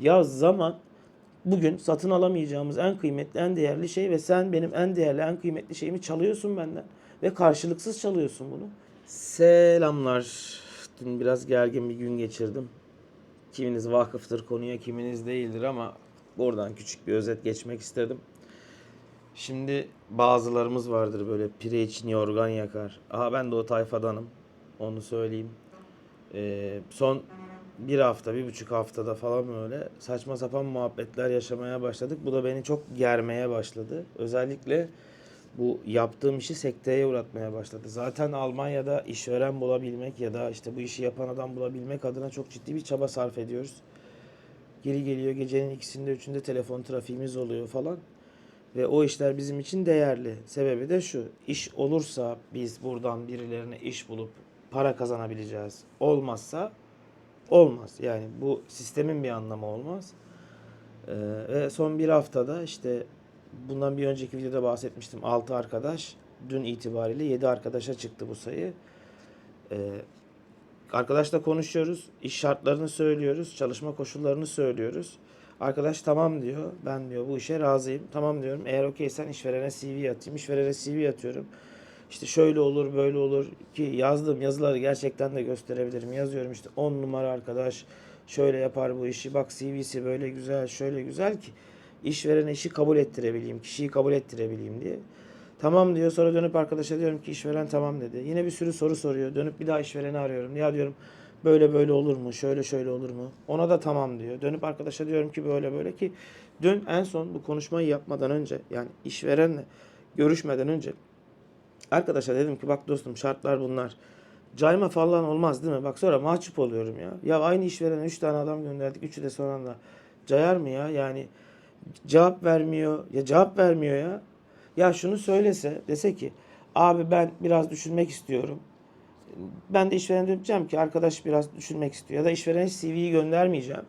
Ya zaman bugün satın alamayacağımız en kıymetli, en değerli şey ve sen benim en değerli, en kıymetli şeyimi çalıyorsun benden. Ve karşılıksız çalıyorsun bunu. Selamlar. Dün biraz gergin bir gün geçirdim. Kiminiz vakıftır konuya, kiminiz değildir ama buradan küçük bir özet geçmek istedim. Şimdi bazılarımız vardır böyle pire için yorgan yakar. Aha ben de o tayfadanım. Onu söyleyeyim. Ee, son bir hafta, bir buçuk haftada falan böyle saçma sapan muhabbetler yaşamaya başladık. Bu da beni çok germeye başladı. Özellikle bu yaptığım işi sekteye uğratmaya başladı. Zaten Almanya'da işveren bulabilmek ya da işte bu işi yapan adam bulabilmek adına çok ciddi bir çaba sarf ediyoruz. Geri geliyor gecenin ikisinde üçünde telefon trafiğimiz oluyor falan. Ve o işler bizim için değerli. Sebebi de şu. iş olursa biz buradan birilerine iş bulup para kazanabileceğiz. Olmazsa olmaz. Yani bu sistemin bir anlamı olmaz. Ee, ve son bir haftada işte bundan bir önceki videoda bahsetmiştim. 6 arkadaş dün itibariyle 7 arkadaşa çıktı bu sayı. Ee, arkadaşla konuşuyoruz. iş şartlarını söylüyoruz. Çalışma koşullarını söylüyoruz. Arkadaş tamam diyor. Ben diyor bu işe razıyım. Tamam diyorum. Eğer okeysen işverene CV atayım. İşverene CV atıyorum. İşte şöyle olur böyle olur ki yazdığım yazıları gerçekten de gösterebilirim. Yazıyorum işte 10 numara arkadaş şöyle yapar bu işi. Bak CV'si böyle güzel şöyle güzel ki işverene işi kabul ettirebileyim. Kişiyi kabul ettirebileyim diye. Tamam diyor. Sonra dönüp arkadaşa diyorum ki işveren tamam dedi. Yine bir sürü soru soruyor. Dönüp bir daha işvereni arıyorum. Ya diyorum böyle böyle olur mu? Şöyle şöyle olur mu? Ona da tamam diyor. Dönüp arkadaşa diyorum ki böyle böyle ki dün en son bu konuşmayı yapmadan önce yani işverenle görüşmeden önce arkadaşa dedim ki bak dostum şartlar bunlar. Cayma falan olmaz değil mi? Bak sonra mahcup oluyorum ya. Ya aynı işverene 3 tane adam gönderdik. Üçü de son anda cayar mı ya? Yani cevap vermiyor. Ya cevap vermiyor ya. Ya şunu söylese dese ki abi ben biraz düşünmek istiyorum. Ben de işverene döneceğim ki arkadaş biraz düşünmek istiyor. Ya da işverene CV'yi göndermeyeceğim.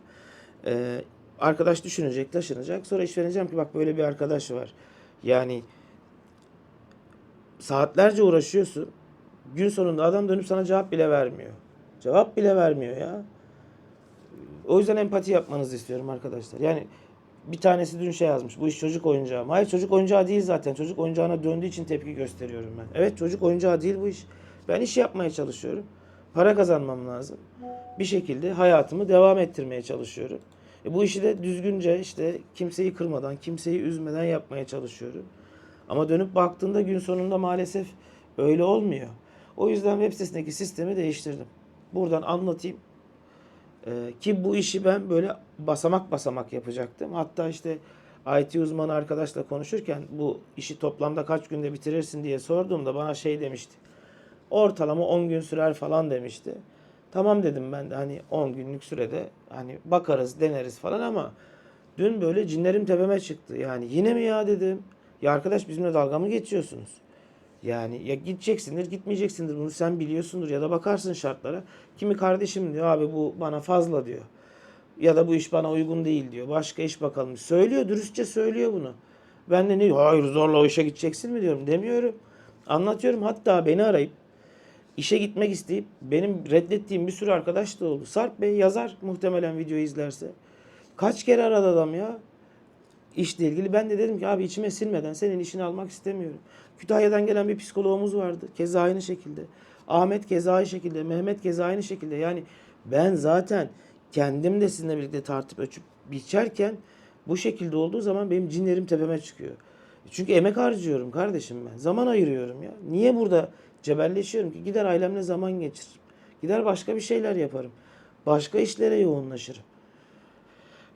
Ee, arkadaş düşünecek, taşınacak. Sonra işverene diyeceğim ki bak böyle bir arkadaş var. Yani saatlerce uğraşıyorsun. Gün sonunda adam dönüp sana cevap bile vermiyor. Cevap bile vermiyor ya. O yüzden empati yapmanızı istiyorum arkadaşlar. Yani bir tanesi dün şey yazmış. Bu iş çocuk oyuncağı mı? Hayır çocuk oyuncağı değil zaten. Çocuk oyuncağına döndüğü için tepki gösteriyorum ben. Evet çocuk oyuncağı değil bu iş. Ben iş yapmaya çalışıyorum. Para kazanmam lazım. Bir şekilde hayatımı devam ettirmeye çalışıyorum. E bu işi de düzgünce işte kimseyi kırmadan, kimseyi üzmeden yapmaya çalışıyorum. Ama dönüp baktığında gün sonunda maalesef öyle olmuyor. O yüzden web sitesindeki sistemi değiştirdim. Buradan anlatayım. Ee, ki bu işi ben böyle basamak basamak yapacaktım. Hatta işte IT uzmanı arkadaşla konuşurken bu işi toplamda kaç günde bitirirsin diye sorduğumda bana şey demişti. Ortalama 10 gün sürer falan demişti. Tamam dedim ben de hani 10 günlük sürede hani bakarız deneriz falan ama dün böyle cinlerim tepeme çıktı. Yani yine mi ya dedim. Ya arkadaş bizimle dalga mı geçiyorsunuz? Yani ya gideceksindir, gitmeyeceksindir. Bunu sen biliyorsundur ya da bakarsın şartlara. Kimi kardeşim diyor abi bu bana fazla diyor. Ya da bu iş bana uygun değil diyor. Başka iş bakalım. Söylüyor, dürüstçe söylüyor bunu. Ben de ne hayır zorla o işe gideceksin mi diyorum demiyorum. Anlatıyorum hatta beni arayıp işe gitmek isteyip benim reddettiğim bir sürü arkadaş da oldu. Sarp Bey yazar muhtemelen videoyu izlerse. Kaç kere aradı adam ya işle ilgili. Ben de dedim ki abi içime sinmeden senin işini almak istemiyorum. Kütahya'dan gelen bir psikologumuz vardı. Keza aynı şekilde. Ahmet keza aynı şekilde. Mehmet keza aynı şekilde. Yani ben zaten kendim de sizinle birlikte tartıp ölçüp biçerken bu şekilde olduğu zaman benim cinlerim tepeme çıkıyor. Çünkü emek harcıyorum kardeşim ben. Zaman ayırıyorum ya. Niye burada cebelleşiyorum ki? Gider ailemle zaman geçiririm. Gider başka bir şeyler yaparım. Başka işlere yoğunlaşırım.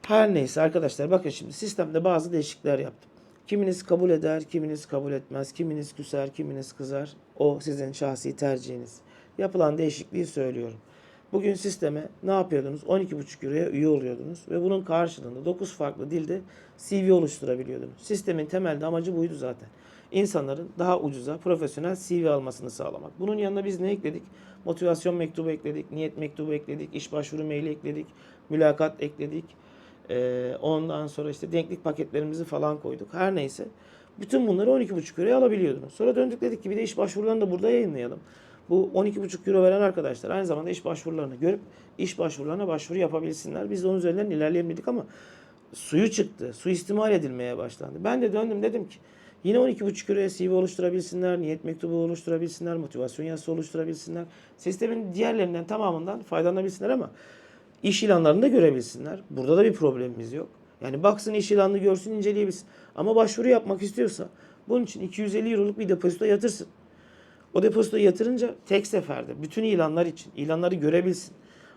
Her neyse arkadaşlar bakın şimdi sistemde bazı değişiklikler yaptım. Kiminiz kabul eder, kiminiz kabul etmez, kiminiz küser, kiminiz kızar. O sizin şahsi tercihiniz. Yapılan değişikliği söylüyorum. Bugün sisteme ne yapıyordunuz? 12,5 euroya üye oluyordunuz ve bunun karşılığında 9 farklı dilde CV oluşturabiliyordunuz. Sistemin temelde amacı buydu zaten. İnsanların daha ucuza profesyonel CV almasını sağlamak. Bunun yanına biz ne ekledik? Motivasyon mektubu ekledik, niyet mektubu ekledik, iş başvuru maili ekledik, mülakat ekledik. Ee, ondan sonra işte denklik paketlerimizi falan koyduk. Her neyse. Bütün bunları 12,5 euroya alabiliyordunuz. Sonra döndük dedik ki bir de iş başvurularını da burada yayınlayalım. bu 12,5 euro veren arkadaşlar aynı zamanda iş başvurularını görüp iş başvurularına başvuru yapabilsinler. Biz de onun üzerinden ilerleyelim ama suyu çıktı. Suistimal edilmeye başlandı. Ben de döndüm dedim ki yine 12,5 euroya CV oluşturabilsinler, niyet mektubu oluşturabilsinler, motivasyon yazısı oluşturabilsinler. Sistemin diğerlerinden tamamından faydalanabilsinler ama iş ilanlarını da görebilsinler. Burada da bir problemimiz yok. Yani baksın iş ilanını görsün inceleyebilsin. Ama başvuru yapmak istiyorsa bunun için 250 euroluk bir depozito yatırsın. O depozitoyu yatırınca tek seferde bütün ilanlar için ilanları görebilsin.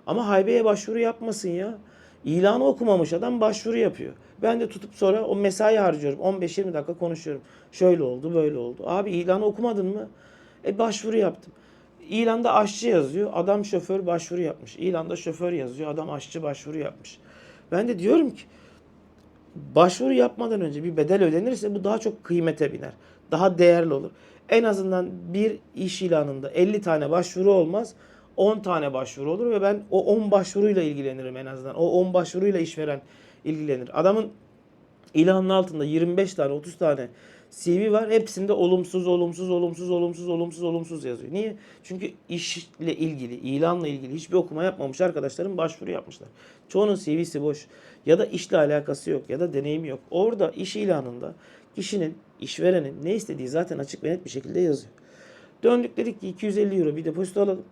Ama haybeye başvuru yapmasın ya. İlanı okumamış adam başvuru yapıyor. Ben de tutup sonra o mesai harcıyorum. 15-20 dakika konuşuyorum. Şöyle oldu böyle oldu. Abi ilanı okumadın mı? E başvuru yaptım. İlanda aşçı yazıyor. Adam şoför başvuru yapmış. İlanda şoför yazıyor. Adam aşçı başvuru yapmış. Ben de diyorum ki başvuru yapmadan önce bir bedel ödenirse bu daha çok kıymete biner. Daha değerli olur. En azından bir iş ilanında 50 tane başvuru olmaz. 10 tane başvuru olur ve ben o 10 başvuruyla ilgilenirim en azından. O 10 başvuruyla işveren ilgilenir. Adamın ilanın altında 25 tane 30 tane CV var. Hepsinde olumsuz, olumsuz, olumsuz, olumsuz, olumsuz, olumsuz yazıyor. Niye? Çünkü işle ilgili, ilanla ilgili hiçbir okuma yapmamış arkadaşlarım başvuru yapmışlar. Çoğunun CV'si boş ya da işle alakası yok ya da deneyimi yok. Orada iş ilanında kişinin, işverenin ne istediği zaten açık ve net bir şekilde yazıyor. Döndük dedik ki 250 euro bir depozito alalım.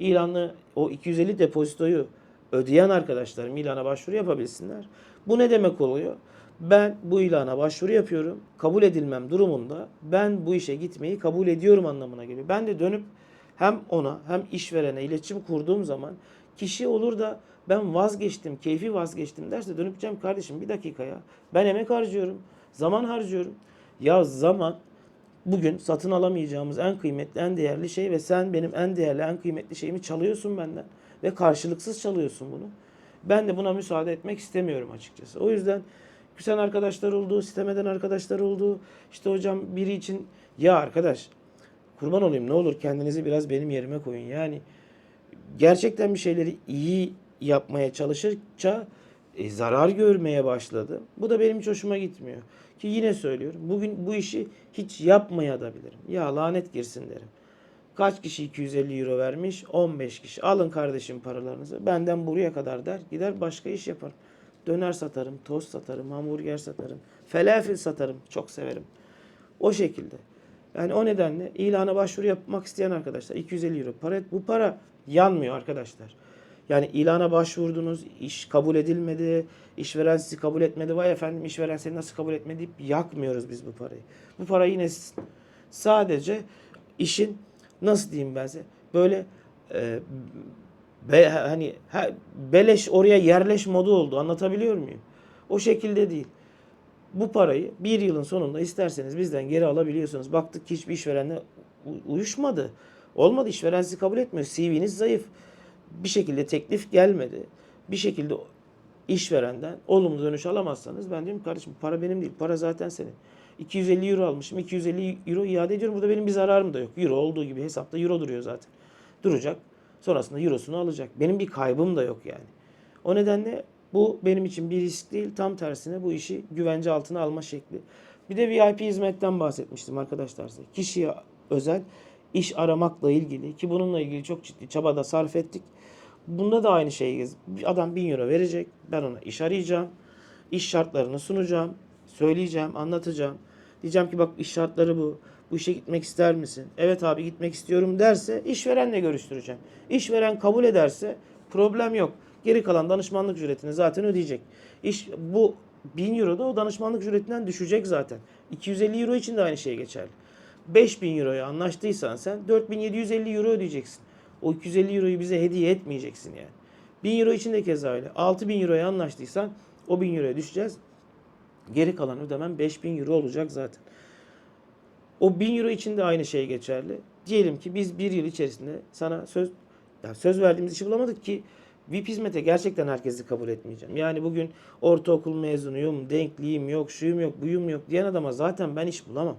İlanı o 250 depozitoyu ödeyen arkadaşlarım ilana başvuru yapabilsinler. Bu ne demek oluyor? Ben bu ilana başvuru yapıyorum. Kabul edilmem durumunda ben bu işe gitmeyi kabul ediyorum anlamına geliyor. Ben de dönüp hem ona hem işverene iletişim kurduğum zaman kişi olur da ben vazgeçtim, keyfi vazgeçtim derse dönüp diyeceğim kardeşim bir dakika ya. Ben emek harcıyorum, zaman harcıyorum. Ya zaman bugün satın alamayacağımız en kıymetli, en değerli şey ve sen benim en değerli, en kıymetli şeyimi çalıyorsun benden ve karşılıksız çalıyorsun bunu. Ben de buna müsaade etmek istemiyorum açıkçası. O yüzden küsen arkadaşlar oldu, sitem eden arkadaşlar oldu. İşte hocam biri için ya arkadaş kurban olayım ne olur kendinizi biraz benim yerime koyun. Yani gerçekten bir şeyleri iyi yapmaya çalışırça e, zarar görmeye başladı. Bu da benim hiç hoşuma gitmiyor. Ki yine söylüyorum. Bugün bu işi hiç yapmaya da bilirim. Ya lanet girsin derim. Kaç kişi 250 euro vermiş? 15 kişi. Alın kardeşim paralarınızı. Benden buraya kadar der. Gider başka iş yaparım. Döner satarım, tost satarım, hamburger satarım. Felafil satarım. Çok severim. O şekilde. Yani o nedenle ilana başvuru yapmak isteyen arkadaşlar 250 euro para bu para yanmıyor arkadaşlar. Yani ilana başvurdunuz, iş kabul edilmedi, işveren sizi kabul etmedi. Vay efendim işveren seni nasıl kabul etmedi deyip yakmıyoruz biz bu parayı. Bu para yine sadece işin nasıl diyeyim ben size böyle e, be, hani ha, beleş oraya yerleş modu oldu anlatabiliyor muyum? O şekilde değil. Bu parayı bir yılın sonunda isterseniz bizden geri alabiliyorsunuz. Baktık ki hiçbir işverenle uyuşmadı. Olmadı işveren sizi kabul etmiyor. CV'niz zayıf. Bir şekilde teklif gelmedi. Bir şekilde işverenden olumlu dönüş alamazsanız ben diyorum kardeşim para benim değil. Para zaten senin. 250 euro almışım. 250 euro iade ediyorum. Burada benim bir zararım da yok. Euro olduğu gibi hesapta euro duruyor zaten. Duracak. Sonrasında eurosunu alacak. Benim bir kaybım da yok yani. O nedenle bu benim için bir risk değil. Tam tersine bu işi güvence altına alma şekli. Bir de VIP hizmetten bahsetmiştim arkadaşlar size. Kişiye özel iş aramakla ilgili ki bununla ilgili çok ciddi çaba da sarf ettik. Bunda da aynı şeyi adam 1000 euro verecek. Ben ona iş arayacağım. İş şartlarını sunacağım. Söyleyeceğim, anlatacağım. Diyeceğim ki bak iş şartları bu. Bu işe gitmek ister misin? Evet abi gitmek istiyorum derse işverenle görüştüreceğim. İşveren kabul ederse problem yok. Geri kalan danışmanlık ücretini zaten ödeyecek. İş bu 1000 euro da o danışmanlık ücretinden düşecek zaten. 250 euro için de aynı şey geçerli. 5000 euroya anlaştıysan sen 4750 euro ödeyeceksin. O 250 euroyu bize hediye etmeyeceksin yani. 1000 euro için de keza öyle. 6000 euroya anlaştıysan o 1000 euroya düşeceğiz. Geri kalan ödemen 5000 euro olacak zaten. O 1000 euro için de aynı şey geçerli. Diyelim ki biz bir yıl içerisinde sana söz ya söz verdiğimiz işi bulamadık ki VIP hizmete gerçekten herkesi kabul etmeyeceğim. Yani bugün ortaokul mezunuyum, denkliyim yok, şuyum yok, buyum yok diyen adama zaten ben iş bulamam.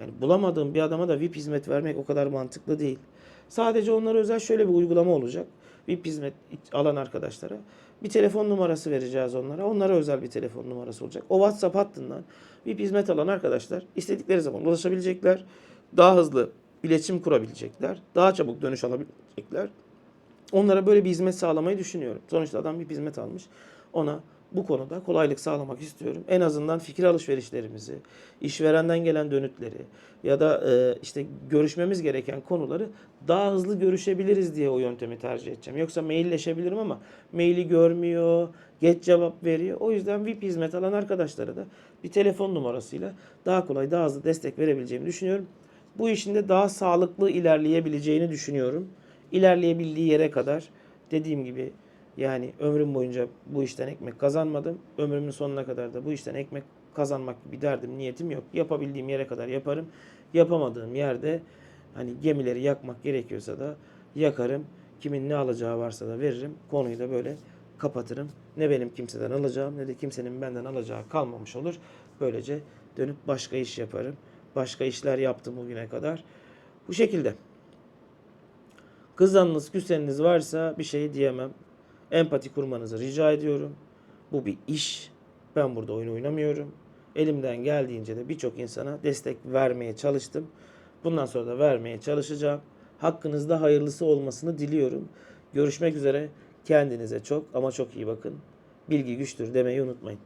Yani bulamadığım bir adama da VIP hizmet vermek o kadar mantıklı değil. Sadece onlara özel şöyle bir uygulama olacak. VIP hizmet alan arkadaşlara bir telefon numarası vereceğiz onlara. Onlara özel bir telefon numarası olacak. O WhatsApp hattından VIP hizmet alan arkadaşlar istedikleri zaman ulaşabilecekler. Daha hızlı iletişim kurabilecekler. Daha çabuk dönüş alabilecekler. Onlara böyle bir hizmet sağlamayı düşünüyorum. Sonuçta adam bir hizmet almış. Ona bu konuda kolaylık sağlamak istiyorum. En azından fikir alışverişlerimizi, işverenden gelen dönütleri ya da e, işte görüşmemiz gereken konuları daha hızlı görüşebiliriz diye o yöntemi tercih edeceğim. Yoksa mailleşebilirim ama maili görmüyor, geç cevap veriyor. O yüzden VIP hizmet alan arkadaşlara da bir telefon numarasıyla daha kolay, daha hızlı destek verebileceğimi düşünüyorum. Bu işin de daha sağlıklı ilerleyebileceğini düşünüyorum. İlerleyebildiği yere kadar dediğim gibi yani ömrüm boyunca bu işten ekmek kazanmadım. Ömrümün sonuna kadar da bu işten ekmek kazanmak gibi derdim, niyetim yok. Yapabildiğim yere kadar yaparım. Yapamadığım yerde hani gemileri yakmak gerekiyorsa da yakarım. Kimin ne alacağı varsa da veririm. Konuyu da böyle kapatırım. Ne benim kimseden alacağım ne de kimsenin benden alacağı kalmamış olur. Böylece dönüp başka iş yaparım. Başka işler yaptım bugüne kadar. Bu şekilde. Kızanınız, küseniniz varsa bir şey diyemem. Empati kurmanızı rica ediyorum. Bu bir iş. Ben burada oyun oynamıyorum. Elimden geldiğince de birçok insana destek vermeye çalıştım. Bundan sonra da vermeye çalışacağım. Hakkınızda hayırlısı olmasını diliyorum. Görüşmek üzere. Kendinize çok ama çok iyi bakın. Bilgi güçtür demeyi unutmayın.